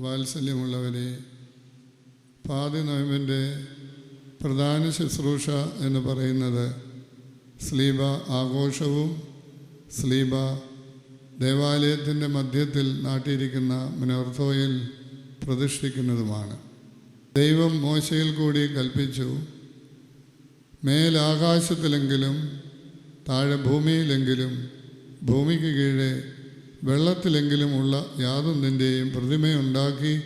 വാത്സല്യമുള്ളവരെ പാതി നോയമ്പിന്റെ പ്രധാന ശുശ്രൂഷ എന്ന് പറയുന്നത് സ്ലീബ ആഘോഷവും സ്ലീബ ദേവാലയത്തിന്റെ മധ്യത്തിൽ നാട്ടിയിരിക്കുന്ന മിനോർത്തോയിൽ പ്രതിഷ്ഠിക്കുന്നതുമാണ്. ദൈവം മോശയിൽ കൂടി കൽപ്പിച്ചു മേലാകാശത്തിലെങ്കിലും താഴെ ഭൂമിയിലെങ്കിലും ഭൂമിക്ക് കീഴെ വെള്ളത്തിലെങ്കിലും ഉള്ള യാതൊന്നിന്റെയും പ്രതിമയുണ്ടാക്കി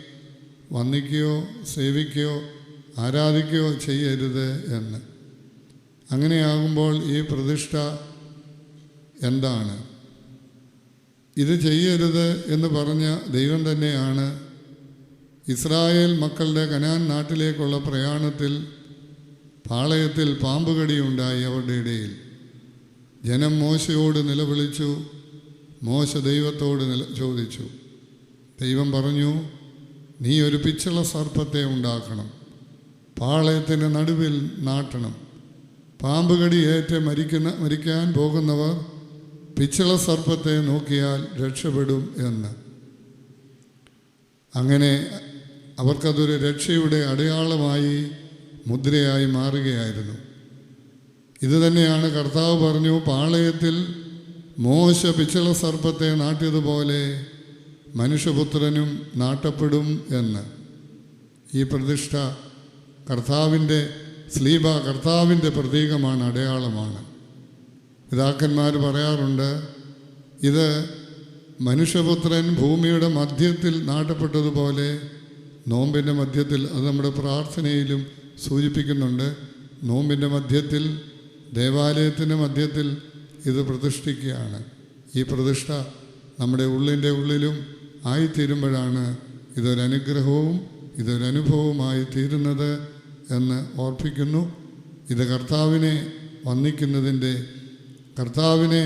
വന്ദിക്കുകയോ സേവിക്കുകയോ ആരാധിക്കുകയോ ചെയ്യരുത് എന്ന്. അങ്ങനെയാകുമ്പോൾ ഈ പ്രതിഷ്ഠ എന്താണ്? ഇത് ചെയ്യരുത് എന്ന് പറഞ്ഞ ദൈവം തന്നെയാണ് ഇസ്രായേൽ മക്കളുടെ കനാൻ നാട്ടിലേക്കുള്ള പ്രയാണത്തിൽ പാളയത്തിൽ പാമ്പുകടിയുണ്ടായി അവരുടെ ഇടയിൽ. ജനം മോശയോട് നിലവിളിച്ചു മോശ ദൈവത്തോട് നില ചോദിച്ചു. ദൈവം പറഞ്ഞു നീ ഒരു പിച്ചള സർപ്പത്തെ ഉണ്ടാക്കണം. പാളയത്തിന്റെ നടുവിൽ നാട്ടണം. പാമ്പുകടി ഏറ്റ് മരിക്കുന്ന മരിക്കാൻ പോകുന്നവർ പിച്ചള സർപ്പത്തെ നോക്കിയാൽ രക്ഷപ്പെടും എന്ന്. അങ്ങനെ അവർക്കതൊരു രക്ഷയുടെ അടയാളമായി മുദ്രയായി മാറുകയായിരുന്നു. ഇത് തന്നെയാണ് കർത്താവ് പറഞ്ഞു പാളയത്തിൽ മോശ പിച്ചള സർപ്പത്തെ നാട്ടിയതുപോലെ മനുഷ്യപുത്രനും നാട്ടപ്പെടും എന്ന്. ഈ പ്രതിഷ്ഠ കർത്താവിന്റെ സ്ലീബ കർത്താവിന്റെ പ്രതീകമാണ് അടയാളമാണ്. പിതാക്കന്മാർ പറയാറുണ്ട് ഇത് മനുഷ്യപുത്രൻ ഭൂമിയുടെ മധ്യത്തിൽ നാട്ടപ്പെട്ടതുപോലെ നോമ്പിന്റെ മധ്യത്തിൽ അത് നമ്മുടെ പ്രാർത്ഥനയിലും സൂചിപ്പിക്കുന്നുണ്ട് നോമ്പിന്റെ മധ്യത്തിൽ ദേവാലയത്തിന്റെ മധ്യത്തിൽ ഇത് പ്രതിഷ്ഠിക്കുകയാണ്. ഈ പ്രതിഷ്ഠ നമ്മുടെ ഉള്ളിന്റെ ഉള്ളിലും ആയിത്തീരുമ്പോഴാണ് ഇതൊരനുഗ്രഹവും ഇതൊരനുഭവമായി തീരുന്നത് എന്ന് ഓർപ്പിക്കുന്നു. ഇത് കർത്താവിനെ വന്ദിക്കുന്നതിന്റെ കർത്താവിനെ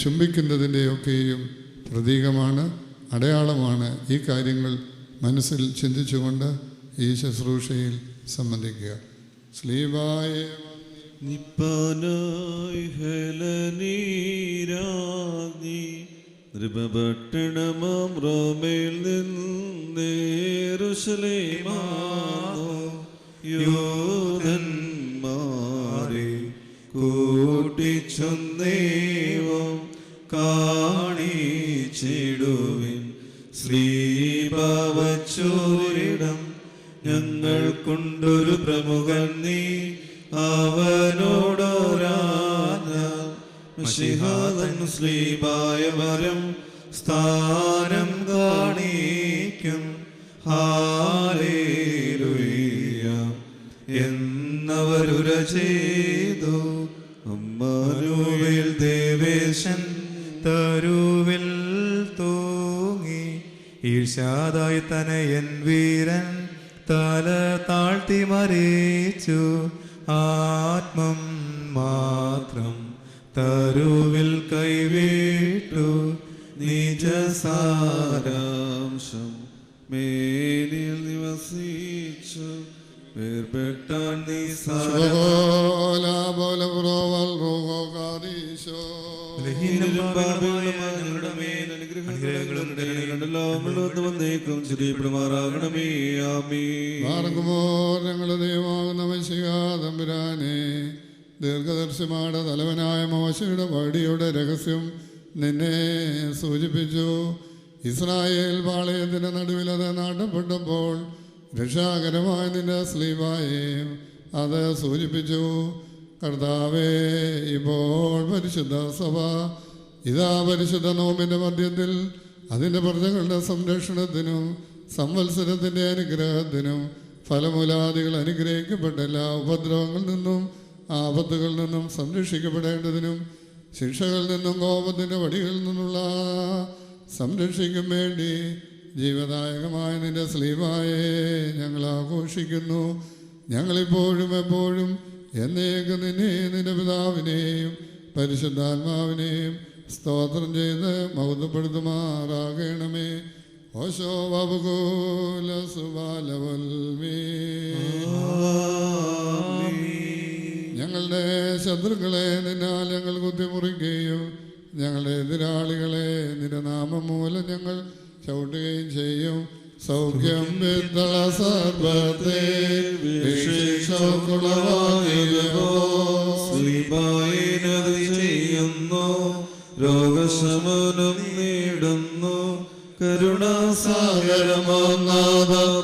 ചുംബിക്കുന്നതിന്റെയൊക്കെയും പ്രതീകമാണ് അടയാളമാണ് ഈ കാര്യങ്ങൾ മനസ്സിൽ ചിന്തിച്ചുകൊണ്ട് ഈ ശുശ്രൂഷയിൽ സംബന്ധിക്കുക. സ്ലീവായ നിപ്പാനായി ഹെലനീരാഗ്നി നൃപപട്ടണമാം റോമയിൽ നിന്നേറുശലേമാണോ യോധന്മാരെ കൂട്ടിച്ചൊന്നേവം കാണിച്ചിടുവിൻ. ശ്രീഭവച്ചോരിടം ഞങ്ങൾ കൊണ്ടൊരു പ്രമുഖൻ നീ അവനോടൊരാഞ്ഞ മഷിഹാതൻ സ്ലീബായ വരം സ്ഥാനം കാണിക്കും. ഹാലേലുയ്യ എന്നവരുര ചെയ്തു. അമ്മാനുവിൽ ദേവേശൻ തരുവിൽ തൂങ്ങി. ഈർഷാദായി തനയൻ വീരൻ തല താഴ്ത്തി മറിച്ചു തരുവിൽ കൈവിട്ടു നിജസാരാംശം മേനിൽ നിവസിച്ചു വേർപെട്ടാൻ നീ സാര ബലഹീനരും പാപികളുമായ ഞങ്ങളുടെ മേൽ അനുഗ്രഹങ്ങളും ആമേ മാർഗമോർ വടിയുടെ രഹസ്യം നിന്നെ സൂചിപ്പിച്ചു. ഇസ്രായേൽ പാളയത്തിന്റെ നടുവിൽ അത് നാട്ടപ്പെട്ടപ്പോൾ രക്ഷാകരമായ നിന്റെ സ്ലീവായെ അത് സൂചിപ്പിച്ചു. കർത്താവേ ഇപ്പോൾ പരിശുദ്ധ സഭ ഇതാ പരിശുദ്ധ നോമിന്റെ മധ്യത്തിൽ അതിന്റെ പ്രജകളുടെ സംരക്ഷണത്തിനും സംവത്സരത്തിന്റെ അനുഗ്രഹത്തിനും ഫലമൂലാദികൾ അനുഗ്രഹിക്കപ്പെട്ട എല്ലാ ഉപദ്രവങ്ങളിൽ നിന്നും ആപത്തുകളിൽ നിന്നും സംരക്ഷിക്കപ്പെടേണ്ടതിനും ശിക്ഷകളിൽ നിന്നും കോപത്തിന്റെ വടികളിൽ നിന്നുള്ള സംരക്ഷിക്കും വേണ്ടി ജീവദായകമായ നിന്റെ സ്ലീവായെ ഞങ്ങൾ ആഘോഷിക്കുന്നു. ഞങ്ങളിപ്പോഴും എപ്പോഴും എന്നേക്ക് നിന്നെ നിന്റെ പിതാവിനെയും പരിശുദ്ധാത്മാവിനെയും സ്തോത്രം ചെയ്ത് മൗതപ്പെടുത്തുമാറാകണമേ ഓശോ വബുകൂല സുബാലവൽമീ. ഞങ്ങളുടെ ശത്രുക്കളെ നിന്നാൽ ഞങ്ങൾ കുത്തിമുറിക്കുകയും ഞങ്ങളുടെ എതിരാളികളെ നിന്റെ നാമം മൂലം ഞങ്ങൾ ചവിട്ടുകയും ചെയ്യും. സൗഖ്യം വിത്തള സർവത്തെ ചെയ്യുന്നു രോഗശമനം നേടുന്നു കരുണാസാഗരമാനാഥ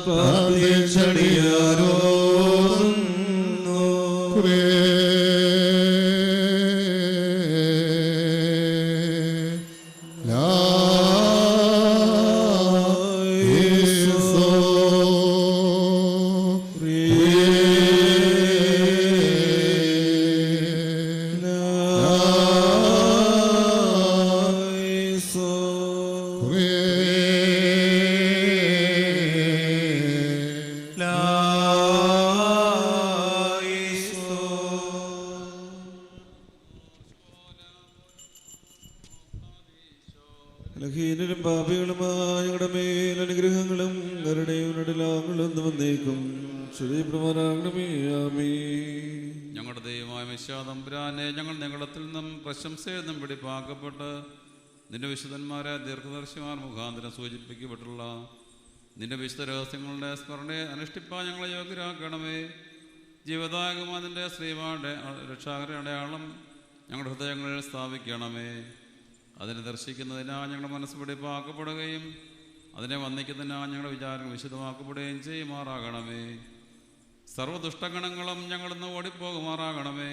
പ്രാർത്ഥിച്ചടിയാരോ? നിന്റെ വിശുദ്ധന്മാരെ ദീർഘദർശിമാർ മുഖാന്തരം സൂചിപ്പിക്കപ്പെട്ടുള്ള നിന്റെ വിശുദ്ധ രഹസ്യങ്ങളുടെ സ്മരണയെ അനുഷ്ഠിപ്പാൻ ഞങ്ങളെ യോഗ്യരാക്കണമേ. ജീവദായകമാതിന്റെ ശ്രീമാരുടെ രക്ഷാകര അടയാളം ഞങ്ങളുടെ ഹൃദയങ്ങളിൽ സ്ഥാപിക്കണമേ. അതിനെ ദർശിക്കുന്നതിനാൽ ഞങ്ങളുടെ മനസ്സ് പിടിപ്പാക്കപ്പെടുകയും അതിനെ വന്ദിക്കുന്നതിനാൽ ഞങ്ങളുടെ വിചാരങ്ങൾ വിശുദ്ധമാക്കപ്പെടുകയും ചെയ്യുമാറാകണമേ. സർവദുഷ്ടഗണങ്ങളും ഞങ്ങളിന്ന് ഓടിപ്പോകുമാറാകണമേ.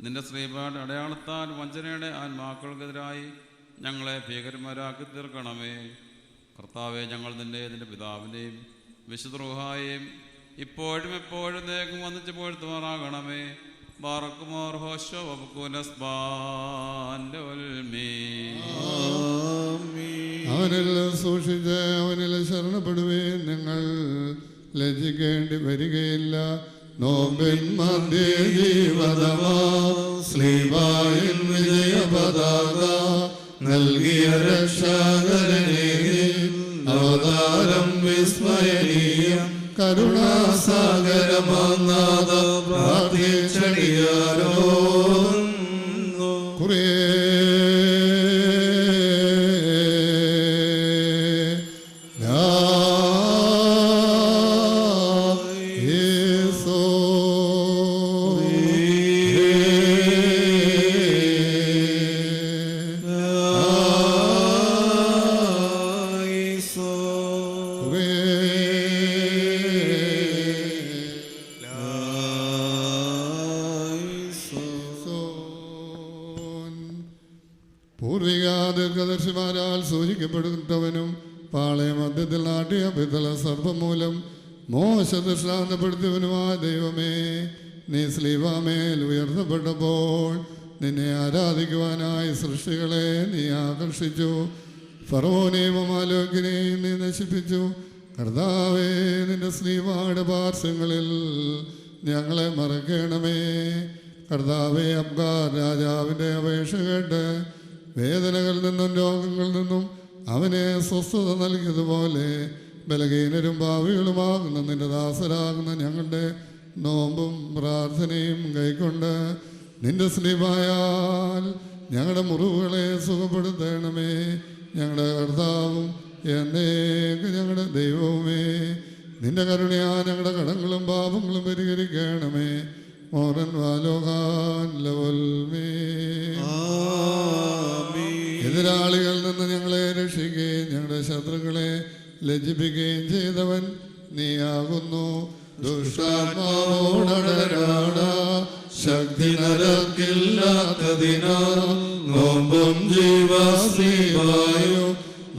നിന്റെ ശ്രീപാട് അടയാളത്താൽ വഞ്ചനയുടെ ആത്മാക്കൾക്കെതിരായി ഞങ്ങളെ ഭീകരന്മാരാക്കി തീർക്കണമേ. കർത്താവെ ഞങ്ങൾ നിന്റെ നിന്റെ പിതാവിന്റെയും വിശുദ്രോഹായെയും ഇപ്പോഴും എപ്പോഴും നേക്കും വന്നിച്ച് പോഴ്ത്തുമാറാകണമേ. ബാറക്കുമോർ അവനെല്ലാം സൂക്ഷിച്ച് അവനെല്ലാം ശരണപ്പെടുവേ നിങ്ങൾ ലജ്ജിക്കേണ്ടി വരികയില്ല. നോമ്പിൻ മധ്യേ ജീവതമാ. ശ്രീവായൻ വിജയ പതാക നൽകിയ രക്ഷാകരനെ അവതാരം വിസ്മയനീയം കരുണാസാഗരമാനാഥ ദൃഷ്ടാന്തപ്പെടുത്തിയവനുമായ ദൈവമേ നീ സ്ലീവാമേൽ ഉയർത്തപ്പെട്ടപ്പോൾ നിന്നെ ആരാധിക്കുവാനായി സൃഷ്ടികളെ നീ ആകർഷിച്ചു. ഫറോനെയും അമാലോകിനെയും നീ നശിപ്പിച്ചു. കർത്താവേ നിന്റെ സ്ലീവാട് പാർശ്വങ്ങളിൽ ഞങ്ങളെ മറക്കണമേ. കർത്താവേ അബ്ഗാർ രാജാവിന്റെ അപേക്ഷ കേട്ട് വേദനകളിൽ നിന്നും രോഗങ്ങളിൽ നിന്നും അവനെ സ്വസ്ഥത നൽകിയതുപോലെ ബലഹീനരും ഭാവികളുമാകുന്ന നിന്റെ ദാസരാകുന്ന ഞങ്ങളുടെ നോമ്പും പ്രാർത്ഥനയും കൈക്കൊണ്ട് നിന്റെ സ്നേഹമായാൽ ഞങ്ങളുടെ മുറിവുകളെ സുഖപ്പെടുത്തണമേ. ഞങ്ങളുടെ കർത്താവും എന്നേക്ക് ഞങ്ങളുടെ ദൈവവുമേ. നിന്റെ കരുണയാ ഞങ്ങളുടെ കടങ്ങളും പാപങ്ങളും പരിഹരിക്കണമേ. മോറൻ വാലോകാൻ ലവൽമേ. എതിരാളികളിൽ നിന്ന് ഞങ്ങളെ രക്ഷിക്കുകയും ഞങ്ങളുടെ ശത്രുക്കളെ ലജ്ജിപ്പിക്കുകയും ചെയ്തവൻ നീയാകുന്നു. ദുഷ്ടാത്മാവോടരാട ശക്തി ജീവാശ്രീവായു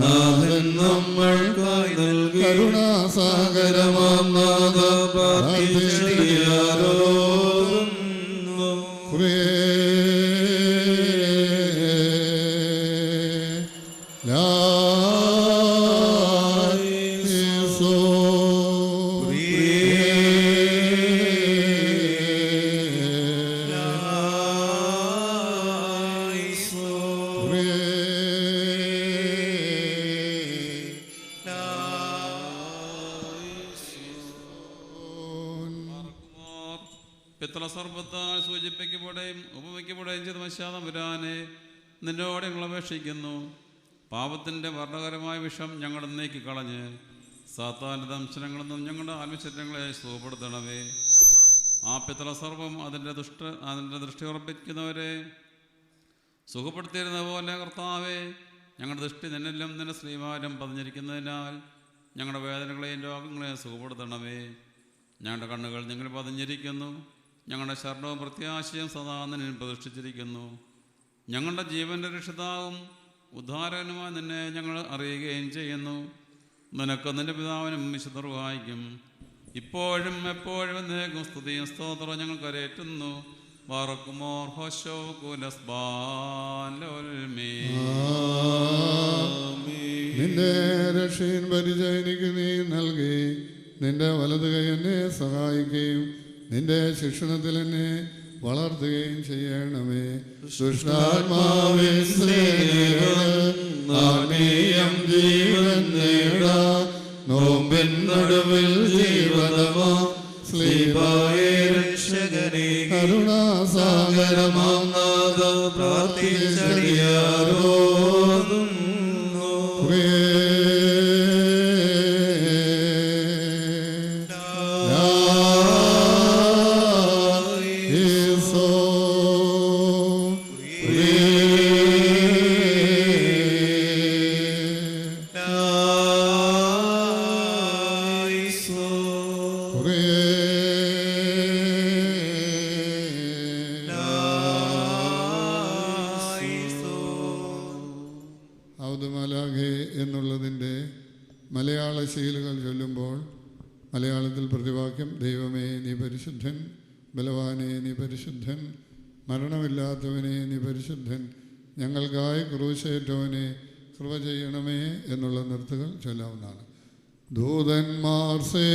നാഥൻ നമ്മൾക്കായി നൽകി. കരുണാസാഗരമാം നിന്നോട് ഞങ്ങൾ അപേക്ഷിക്കുന്നു പാപത്തിന്റെ വർണകരമായ വിഷം ഞങ്ങൾ നീക്കി കളഞ്ഞ് സാത്താന്റെ ദംശനങ്ങളെന്നും നിന്നും ഞങ്ങളുടെ ആത്മശരീരങ്ങളെ സുഖപ്പെടുത്തണമേ. ആ സർവം അതിന്റെ ദുഷ്ട അതിന്റെ ദൃഷ്ടി ഉറപ്പിക്കുന്നവരെ സുഖപ്പെടുത്തിയിരുന്ന പോലെ കർത്താവേ ഞങ്ങളുടെ ദൃഷ്ടി നിന്നെല്ലാം നിന്റെ ശ്രീമാരം പതിഞ്ഞിരിക്കുന്നതിനാൽ ഞങ്ങളുടെ വേദനകളെയും രോഗങ്ങളെയും സുഖപ്പെടുത്തണമേ. ഞങ്ങളുടെ കണ്ണുകൾ നിങ്ങൾ പതിഞ്ഞിരിക്കുന്നു. ഞങ്ങളുടെ ശരണവും പ്രത്യാശയും സദാ നിന്നെ പ്രതിഷ്ഠിച്ചിരിക്കുന്നു. ഞങ്ങളുടെ ജീവന്റെ രക്ഷിതാവും ഉദ്ധാരകനുമായി നിന്നെ ഞങ്ങൾ അറിയുകയും ചെയ്യുന്നു. നിനക്ക് നിന്റെ പിതാവിനും വിശുദ്ധർവായിക്കും. ഇപ്പോഴും എപ്പോഴും എന്നേക്കും സ്തുതിയും സ്തോത്രം ഞങ്ങൾ കരയേറ്റുന്നു. വറക്കുമോർ ഹോശോ നിന്റെ രക്ഷയും പരിചയനിക്ക് നീ നൽകി. നിന്റെ വലതുകൈ എന്നെ സഹായിക്കുകയും നിന്റെ ശിക്ഷണത്തിൽ എന്നെ വളർത്തുകയും ചെയ്യണമേ. സുഷ്ടാത്മാവേ സ്നേഹം ജീവൻ നേടാ. നോമ്പിൻ നടുവിൽ ജീവനമോ സ്ലീപായ രക്ഷകനെ കരുണാസാഗരമാം നാദ പ്രാർത്ഥിച്ചടിയാരോതുന്നു ഔദുമലാഖെ എന്നുള്ളതിന്റെ മലയാള ശീലുകൾ ചൊല്ലുമ്പോൾ മലയാളത്തിൽ പ്രതിവാക്യം ദൈവമേ നീ പരിശുദ്ധൻ ബലവാനെ നീ പരിശുദ്ധൻ മരണമില്ലാത്തവനെ നീ പരിശുദ്ധൻ ഞങ്ങൾക്കായി ക്രൂശേറ്റവനെ കൃപ ചെയ്യണമേ എന്നുള്ള നിർത്തുകൾ ചൊല്ലാവുന്നതാണ്. ദൂതന്മാർ സേ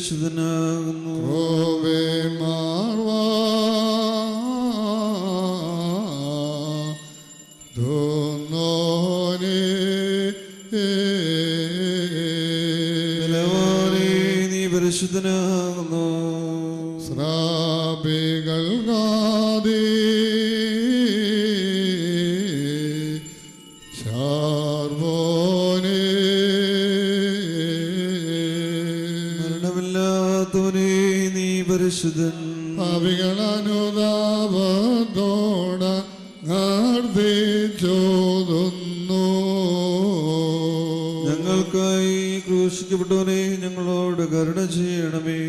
പരിശുദ്ധനാകുന്നു. നീ പരിശുദ്ധനാ പരിശുദ്ധൻ പാപികളനുതാപത്തോട ചോദുന്നു. ഞങ്ങൾക്കായി ക്രൂശിക്കപ്പെട്ടവനെ ഞങ്ങളോട് കരുണ ചെയ്യണമേ.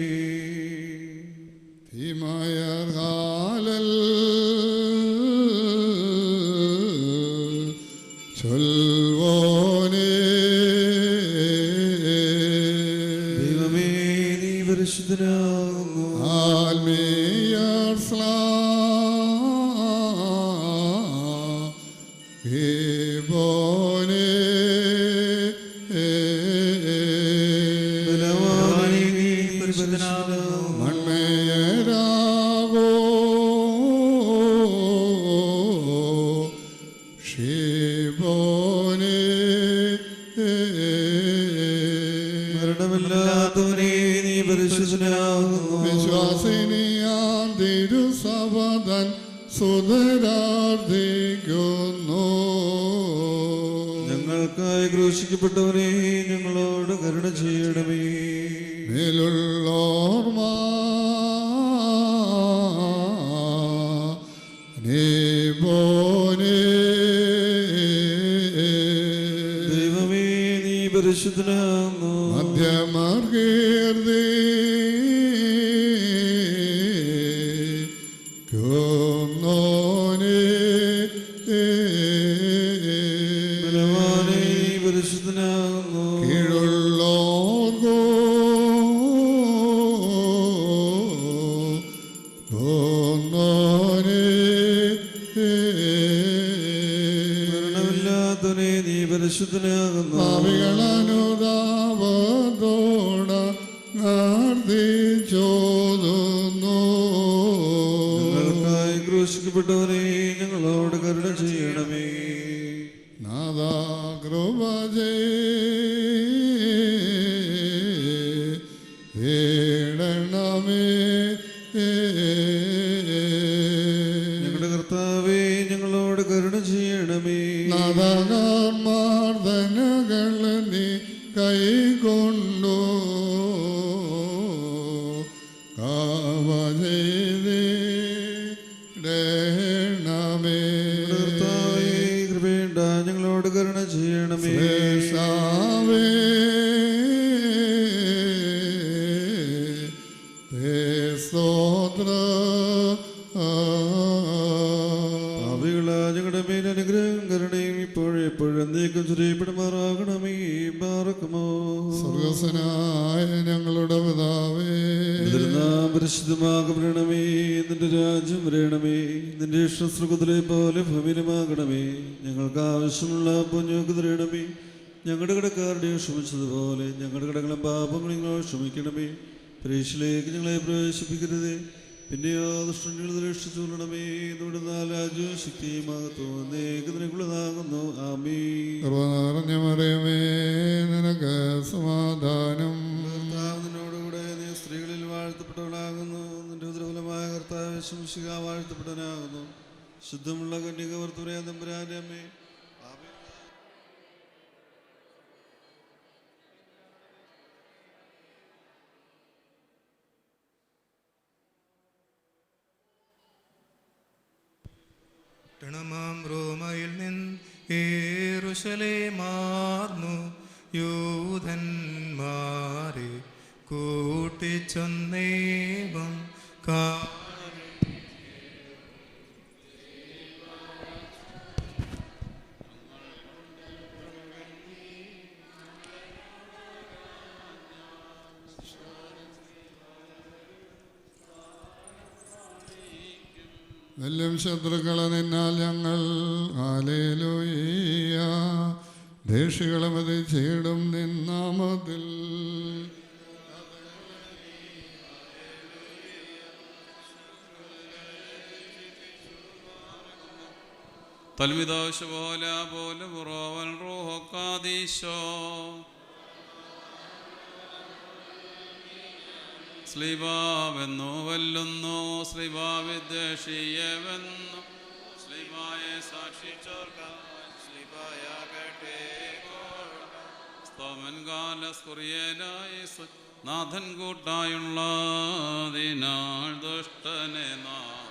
മരണമില്ലാത്തവനേ നീ പരിശുദ്ധനാകുന്നു. തിരുസവതൻ ഞങ്ങൾക്കായി ക്രൂശിക്കപ്പെട്ടവനെ ഞങ്ങളോട് കരുണ ചെയ്യണമേ. മേലുള്ളോർമാ നീബോനെ ദൈവമേ നീ പരിശുദ്ധനാകുന്നു പാപികളനുതാപത്തോട ക്രൂശിക്കപ്പെട്ടവനെ Ave ഭവനമാകണമേ ഞങ്ങൾക്ക് ആവശ്യമുള്ള പൊഞ്ഞോക്ക് തരണമേ ഞങ്ങളുടെ കടക്കാരുടെയും ക്ഷമിച്ചതുപോലെ ഞങ്ങളുടെ കടകളും പാപങ്ങളും നിങ്ങൾ ക്ഷമിക്കണമേ. പരീക്ഷയിലേക്ക് ഞങ്ങളെ പ്രവേശിപ്പിക്കരുത്. പിന്നെയോ ദുഷ്ടങ്ങൾ രക്ഷിച്ചുകൊള്ളണമേ. നമ്മുടെ നാലാജും ശക്തിയുമാകത്തോ നേകത്തിനുള്ളതാകുന്നു ആമീ കൃപ നിനക്ക് സമാധാനം. കർത്താവ് നിന്നോടുകൂടെ നീ സ്ത്രീകളിൽ വാഴ്ത്തപ്പെട്ടവളാകുന്നു നിന്റെ ഉദരഫലമായ കർത്താവ് ശംശിക വാഴ്ത്തപ്പെട്ടവനാകുന്നു. ശുദ്ധമുള്ള കന്യക വർത്തുരേ തമ്പുരാന്റെ അമ്മേ. പട്ടണമാം റോമയിൽ നിന്ന് ഏറുശലേ മാർന്നു യൂതന്മാരെ കൂട്ടിച്ചൊന്നേവം കാ വെല്ലും ശത്രുക്കളെ നിന്നാൽ ഞങ്ങൾ. ആലേലോയ ദേഷികളും അത് ചേടും നിന്നാമതിൽ തൽമിദോശ പോലെ പോലെ പുറവൻ റൂഹക്കാദീശോ. സ്ലീബാവെന്നു വല്ലുന്നു ശ്രീഭാവിദ്വേഷിയെവെന്നു ശ്ലീബായെ സാക്ഷിച്ചോർക്കാൻ ശ്ലീബായാകട്ടെ സ്തോമൻ കാലസ്കുറിയനായി നാഥൻ കൂട്ടായുള്ള ദിനാൾ ദുഷ്ടനെ നാം